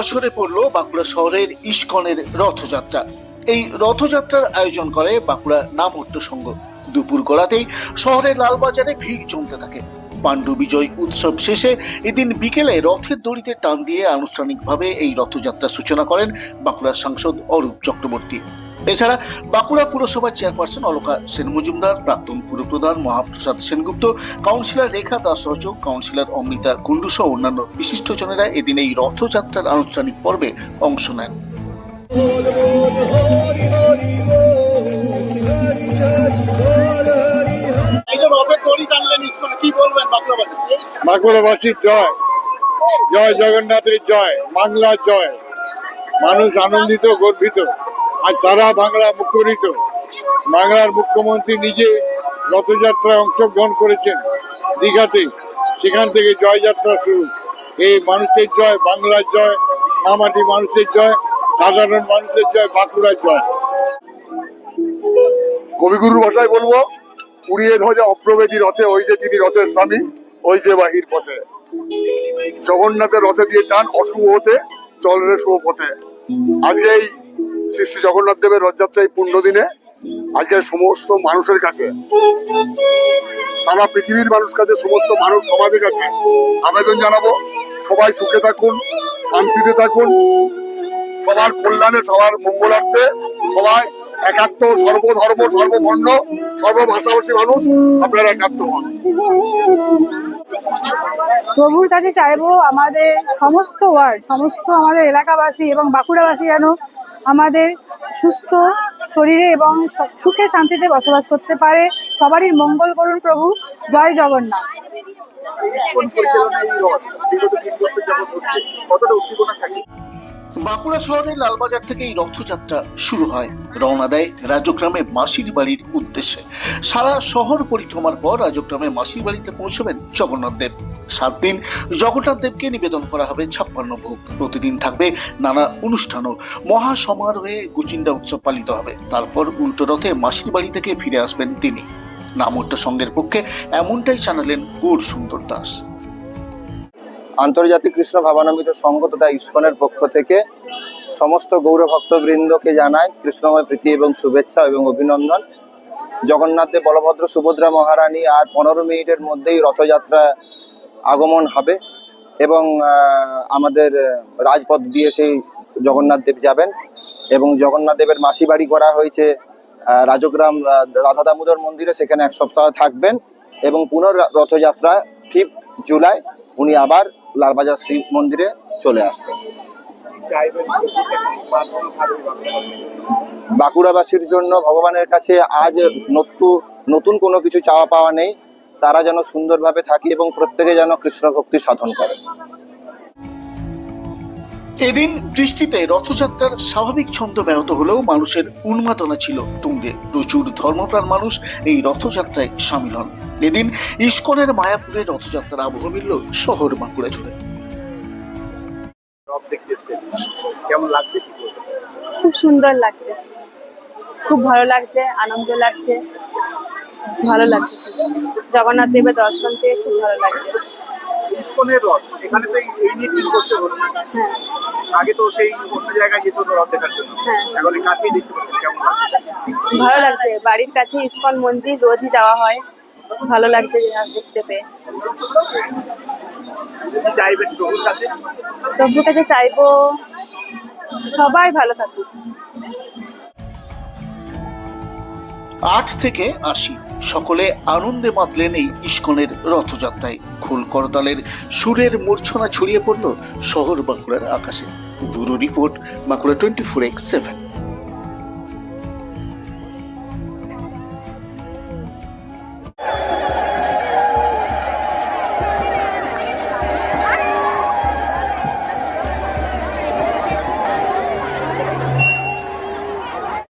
আসরে পড়ল বাঁকুড়া শহরের ইস্কনের রথযাত্রা। এই রথযাত্রার আয়োজন করে বাঁকুড়া নামহট্ট সংঘ। দুপুর গড়াতেই শহরের লালবাজারে ভিড় জমতে থাকে। পাণ্ডু বিজয় উৎসব শেষে এদিন বিকেলে রথের দড়িতে টান দিয়ে আনুষ্ঠানিকভাবে এই রথযাত্রার সূচনা করেন বাঁকুড়ার সাংসদ অরূপ চক্রবর্তী। এছাড়া বাঁকুড়া পুরসভার চেয়ারপারসন অলকা সেন মজুমদার প্রাক্তন পুরপ্রধান মহাপ্রসাদ সেনগুপ্ত কাউন্সিলর রেখা দাস রচক কাউন্সিলর অমৃতা কুণ্ডু সহ অন্যান্য বিশিষ্টজনেরা এদিন এই রথযাত্রার আনুষ্ঠানিক পর্বে অংশ নেন। বাঁকুড়াবাসীর জয়। জয় জগন্নাথের জয় বাংলার জয়। মানুষ আনন্দিত গর্বিত। আর সারা বাংলা মুখরিত, বাংলার মুখ্যমন্ত্রী নিজে রথযাত্রায় অংশগ্রহণ করেছেন দীঘাতে, সেখান থেকে জয়যাত্রা শুরু। এই মানুষের জয়, বাংলার জয়, মামাটি মানুষের জয়, সাধারণ মানুষের জয়, বাঁকুড়ার জয়। কবিগুরুর ভাষায় বলব উড়িয়ে ধ্বজা অপ্রবেদী রথে ওই যে তিনি রথের স্বামী, ওই যে বাহির পথে। জগন্নাথের রথে দিয়ে টান অশুভ হতে চলরে শুভ পথে। আজকে এই শ্রী শ্রী জগন্নাথ দেবের রথযাত্রা এই পূর্ণ দিনে আজকে সমস্ত মানুষের কাছে, সারা পৃথিবীর মানুষ কাছে, সমস্ত মানুষ সমাজের কাছে আবেদন জানাব। সবাই সুখে থাকুন, শান্তিতে থাকুন। সবার কল্যাণে, সবার মঙ্গলার্থে সবাই একাত্ম, সর্বধর্ম সর্ববর্ণ সর্বভাষাভাষী মানুষ আপনারা একাত্ম হন। প্রভুর কাছে চাইব আমাদের সমস্ত ওয়ার্ড, সমস্ত আমাদের এলাকাবাসী এবং বাঁকুড়াবাসী যেন আমাদের সুস্থ শরীরে এবং সুখে শান্তিতে বসবাস করতে পারে। সবারই মঙ্গল করুন প্রভু। জয় জগন্নাথ। বাঁকুড়া শহরের লালবাজার থেকে এই রথযাত্রা শুরু হয়। রওনা দেয় রাজগ্রামে মাসির বাড়ির উদ্দেশ্যে। সারা শহর পরিক্রমার পর রাজগ্রামে মাসির বাড়িতে পৌঁছবেন জগন্নাথ দেব। সাত দিন জগন্নাথ দেবকে নিবেদন করা হবে ছাপ্পান্ন ভোগ। প্রতিদিন থাকবে নানা অনুষ্ঠানও। মহা সমারোহে গুচিন্ডা উৎসব পালিত হবে। তারপর উল্টো রথে মাসির বাড়ি থেকে ফিরে আসবেন তিনি। নামোট্ট সঙ্গের পক্ষে এমনটাই জানালেন গৌর সুন্দর দাস। আন্তর্জাতিক কৃষ্ণ ভাবানন্দিত সংঘ তথা ইস্কনের পক্ষ থেকে সমস্ত গৌরভক্তবৃন্দকে জানায় কৃষ্ণময় প্রীতি এবং শুভেচ্ছা এবং অভিনন্দন। জগন্নাথ দেব, বলভদ্র, সুভদ্রা মহারানী আর পনেরো মিনিটের মধ্যেই রথযাত্রা আগমন হবে এবং আমাদের রাজপথ দিয়ে সেই জগন্নাথ দেব যাবেন এবং জগন্নাথ দেবের মাসি বাড়ি করা হয়েছে রাজগ্রাম রাধা দামোদর মন্দিরে সেখানে এক সপ্তাহ থাকবেন এবং পুনর রথযাত্রা ফিফথ জুলাই, উনি আবার লালবাজার শ্রী মন্দিরে চলে আসবেন। বাঁকুড়াবাসীর জন্য ভগবানের কাছে আজ নতুন নতুন কোনো কিছু চাওয়া পাওয়া নেই। তারা যেন সুন্দরভাবে থাকে এবং প্রত্যেকে যেন কৃষ্ণ ভক্তি সাধন করে। এদিন বৃষ্টিতে রথযাত্রার স্বাভাবিক ছন্দ ব্যাহত হলেও মানুষের উন্মাদনা ছিল তুঙ্গে। প্রচুর ধর্মপ্রাণ মানুষ এই রথযাত্রায় সামিল হন। এদিন ইস্কনের মায়াপুরে রথযাত্রার আবহ মিলল শহর বাঁকুড়া জুড়ে। খুব সুন্দর লাগছে। খুব ভালো লাগছে আনন্দ লাগছে। ভালো লাগছে। জগন্নাথ দেবের দর্শন পেয়ে খুব ভালো লাগছে। ইস্কনের রথ এখানে তো এই- এই নিয়ে কি করতে হ্যাঁ। আগে তো সেই অন্য জায়গায় যেত রথ দেখার জন্য। হ্যাঁ। এখন কাছেই দেখতে পাচ্ছি কেমন ভালো লাগছে। বাড়ির কাছে ইস্কন মন্দির রোজই যাওয়া হয়। ভালো লাগছে দেখতে পেয়ে। চাইবেন প্রভুর কাছে? প্রভুর কাছে চাইব সবাই ভালো থাকুক। আট থেকে আশি। সকলে আনন্দে মাতলেন এই ইস্কনের রথযাত্রায়। খোল করতালের সুরের মূর্ছনা ছড়িয়ে পড়ল শহর বাঁকুড়ার আকাশে। Bureau report Bankura twenty four X seven.